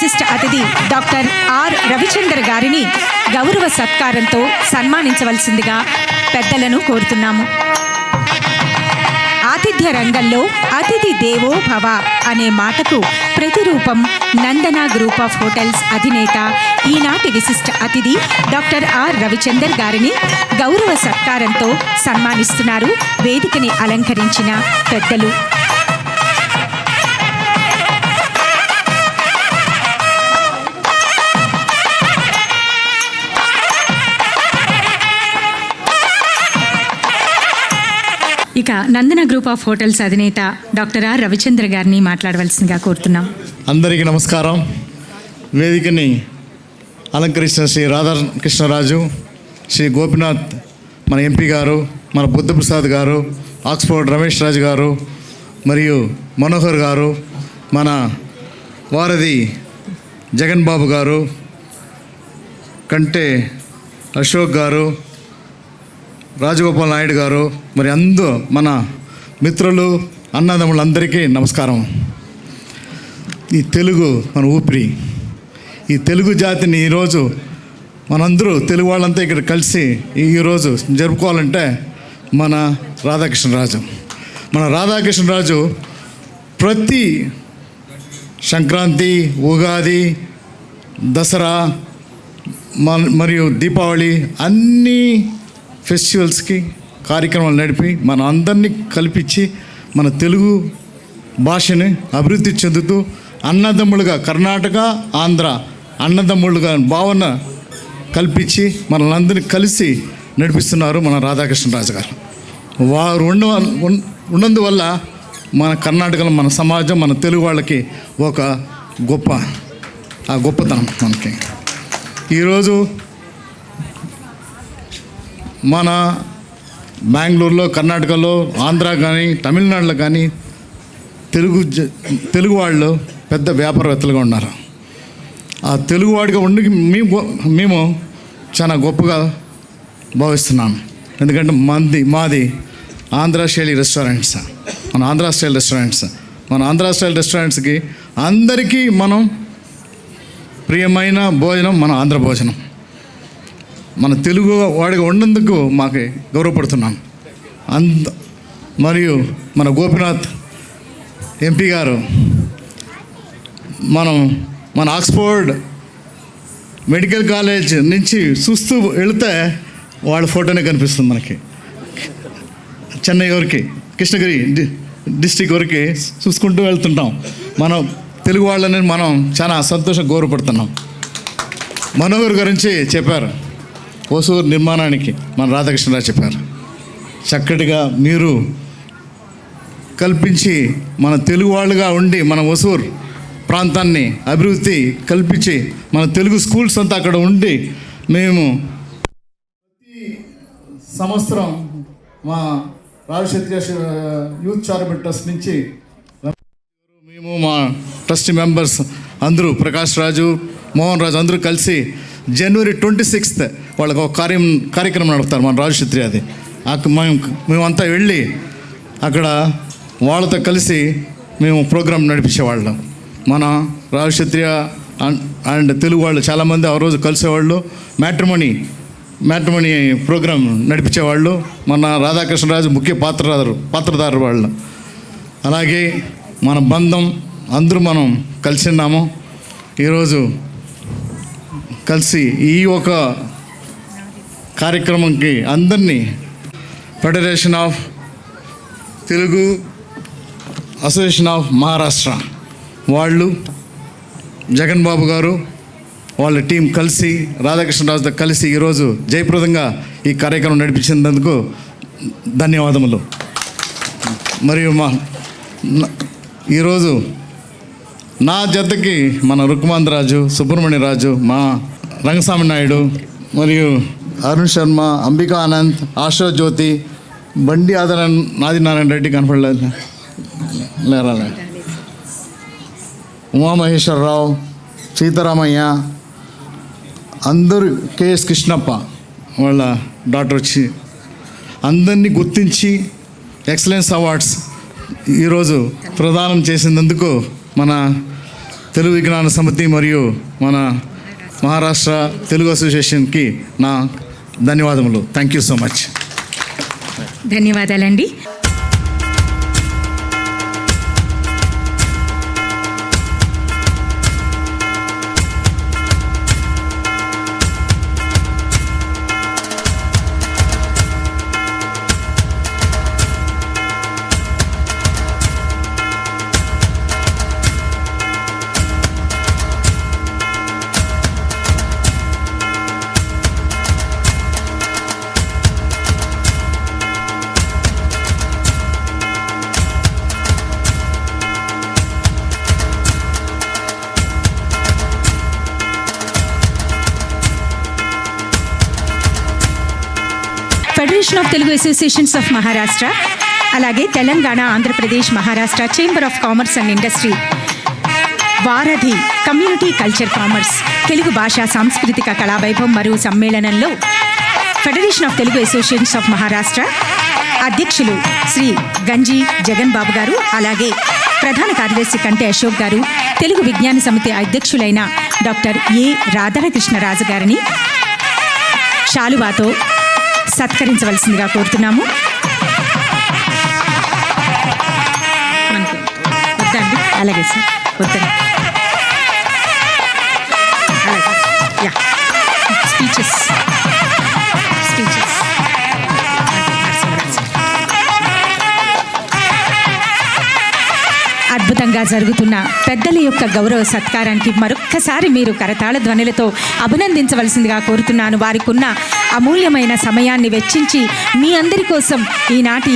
విశిష్ట అతిథి doctor R Ravichandra గారిని గౌరవ సత్కారంతో సన్మానించవలసిందిగా పెద్దలను కోరుతున్నాము. ఆతిథ్య రంగంలో అతిథి దేవో భవ అనే మాటకు ప్రతిరూపం నందన గ్రూప్ ఆఫ్ హోటల్స్ అధినేత ఈనాటి విశిష్ట అతిథి డాక్టర్ ఆర్ రవిచందర్ గారిని గౌరవ సత్కారంతో సన్మానిస్తున్నారు. వేదికని అలంకరించిన పెద్దలు ఇక నందన గ్రూప్ ఆఫ్ హోటల్స్ అధినేత డాక్టర్ ఆర్ రవిచంద్ర గారిని మాట్లాడవలసిందిగా కోరుతున్నాం. అందరికీ నమస్కారం. వేదికని అలంకరించిన శ్రీ రాధాకృష్ణరాజు శ్రీ గోపినాథ్ మన ఎంపీ గారు మన బుద్ధప్రసాద్ గారు ఆక్స్ఫోర్డ్ రమేష్ రాజు గారు మరియు మనోహర్ గారు మన వారధి జగన్ బాబు గారు కంటే అశోక్ గారు రాజగోపాల్ నాయుడు గారు మరి అందు మన మిత్రులు అన్నదమ్ములందరికీ నమస్కారం. ఈ తెలుగు మన ఊపిరి ఈ తెలుగు జాతిని ఈరోజు మనందరూ తెలుగు వాళ్ళంతా ఇక్కడ కలిసి ఈ- ఈరోజు జరుపుకోవాలంటే మన రాధాకృష్ణరాజు. మన రాధాకృష్ణరాజు ప్రతి సంక్రాంతి ఉగాది దసరా మరియు దీపావళి అన్నీ ఫెస్టివల్స్కి కార్యక్రమాలు నడిపి మన అందరినీ కల్పించి మన తెలుగు భాషని అభివృద్ధి చెందుతూ అన్నదమ్ములుగా కర్ణాటక ఆంధ్ర అన్నదమ్ములుగా భావన కల్పించి మనల్ని కలిసి నడిపిస్తున్నారు మన రాధాకృష్ణరాజు గారు. వారు ఉండ ఉన్నందువల్ల మన కర్ణాటకలో మన సమాజం మన తెలుగు వాళ్ళకి ఒక గొప్ప ఆ గొప్పతనం మనకి. ఈరోజు మన బెంగళూరులో కర్ణాటకలో ఆంధ్ర కానీ తమిళనాడులో కానీ తెలుగు జ- తెలుగు వాళ్ళు పెద్ద వ్యాపారవేత్తలుగా ఉన్నారు. ఆ తెలుగువాడిగా ఉండి మేము మేము చాలా గొప్పగా భావిస్తున్నాం. ఎందుకంటే మంది మాది ఆంధ్ర శైలి రెస్టారెంట్స్. మన ఆంధ్ర స్టైల్ రెస్టారెంట్స్. మన ఆంధ్ర స్టైల్ రెస్టారెంట్స్కి అందరికీ మనం ప్రియమైన భోజనం మన ఆంధ్ర భోజనం. మన తెలుగు వాడిగా ఉన్నందుకు మాకు గౌరవపడుతున్నాం. అంత మరియు మన గోపినాథ్ ఎంపీ గారు మనం మన ఆక్స్ఫోర్డ్ మెడికల్ కాలేజ్ నుంచి చూస్తూ వెళితే వాళ్ళ ఫోటోనే కనిపిస్తుంది మనకి. చెన్నై వరకు కృష్ణగిరి డి- డిస్టిక్ వరకు చూసుకుంటూ వెళ్తుంటాం. మనం తెలుగు వాళ్ళని మనం చాలా సంతోషం గౌరవపడుతున్నాం. మనోహర్ గురించి చెప్పారు. ఓసూరు నిర్మాణానికి మన రాధాకృష్ణరావు చెప్పారు. చక్కటిగా మీరు కల్పించి మన తెలుగు వాళ్ళుగా ఉండి మన ఒసూరు ప్రాంతాన్ని అభివృద్ధి కల్పించి మన తెలుగు స్కూల్స్ అంతా అక్కడ ఉండి మేము ప్రతి సంవత్సరం మా రాజక్షత్రియ యూత్ చారిటబుల్ ట్రస్ట్ నుంచి మేము మా ట్రస్ట్ మెంబర్స్ అందరూ ప్రకాష్ రాజు మోహన్ రాజు అందరూ కలిసి జనవరి ట్వంటీ సిక్స్త్ వాళ్ళకి ఒక కార్యం కార్యక్రమం నడుపుతారు మన రాజశత్రి అది. మేము మేమంతా వెళ్ళి అక్కడ వాళ్ళతో కలిసి మేము ప్రోగ్రాం నడిపించేవాళ్ళం మన రాజక్షత్రియ అండ్- అండ్ తెలుగు వాళ్ళు చాలామంది ఆ రోజు కలిసేవాళ్ళు. మ్యాట్రిమోని మ్యాట్రిమోనీ ప్రోగ్రాం నడిపించేవాళ్ళు మన రాధాకృష్ణరాజు ముఖ్య పాత్రదారు పాత్రదారు వాళ్ళు. అలాగే మన బంధం అందరూ మనం కలిసి ఉన్నాము. ఈరోజు కలిసి ఈ ఒక కార్యక్రమంకి అందరినీ federation of Telugu association of Maharashtra వాళ్ళు జగన్ బాబు గారు వాళ్ళ టీం కలిసి రాధాకృష్ణరాజుతో కలిసి ఈరోజు జయప్రదంగా ఈ కార్యక్రమం నడిపించినందుకు ధన్యవాదములు. మరియు మా ఈరోజు నా జతకి మన రుక్మాంతరాజు సుబ్రహ్మణ్య రాజు మా రంగస్వామి నాయుడు మరియు అరుణ్ శర్మ అంబికా ఆనంద్ ఆశా జ్యోతి బండి ఆదరణ నాదినారాయణ రెడ్డి కనపడలేదు. లేరా ఉమామహేశ్వరరావు సీతారామయ్య అందరూ కేఎస్ కృష్ణప్ప వాళ్ళ డాక్టర్ వచ్చి అందరినీ గుర్తించి ఎక్సలెన్స్ అవార్డ్స్ ఈరోజు ప్రదానం చేసినందుకు మన తెలుగు విజ్ఞాన సమితి మరియు మన మహారాష్ట్ర తెలుగు అసోసియేషన్కి నా ధన్యవాదములు. థ్యాంక్ యూ సో మచ్ ధన్యవాదాలండి. Federation of Telugu associations of Maharashtra అలాగే Telangana Andhra Pradesh Maharashtra chamber of commerce and industry వారధి కమ్యూనిటీ కల్చర్ కామర్స్ తెలుగు భాషా సాంస్కృతిక కళావైభవం మరియు సమ్మేళనంలో federation of Telugu associations of Maharashtra అధ్యక్షులు శ్రీ గంజి జగన్ బాబు గారు అలాగే ప్రధాన కార్యదర్శి కంటే అశోక్ గారు తెలుగు విజ్ఞాన సమితి అధ్యక్షులైన డాక్టర్ ఏ రాధాకృష్ణరాజు గారిని శాలువాతో సత్కరించవలసిందిగా కోరుతున్నాము. మనకు వద్దండి అలాగే సార్ వద్దండి. అలాగే. Yeah speeches. అద్భుతంగా జరుగుతున్న పెద్దల యొక్క గౌరవ సత్కారానికి మరొక్కసారి మీరు కరతాళ ధ్వనులతో అభినందించవలసిందిగా కోరుతున్నాను. వారికి ఉన్న అమూల్యమైన సమయాన్ని వెచ్చించి మీ అందరి కోసం ఈనాటి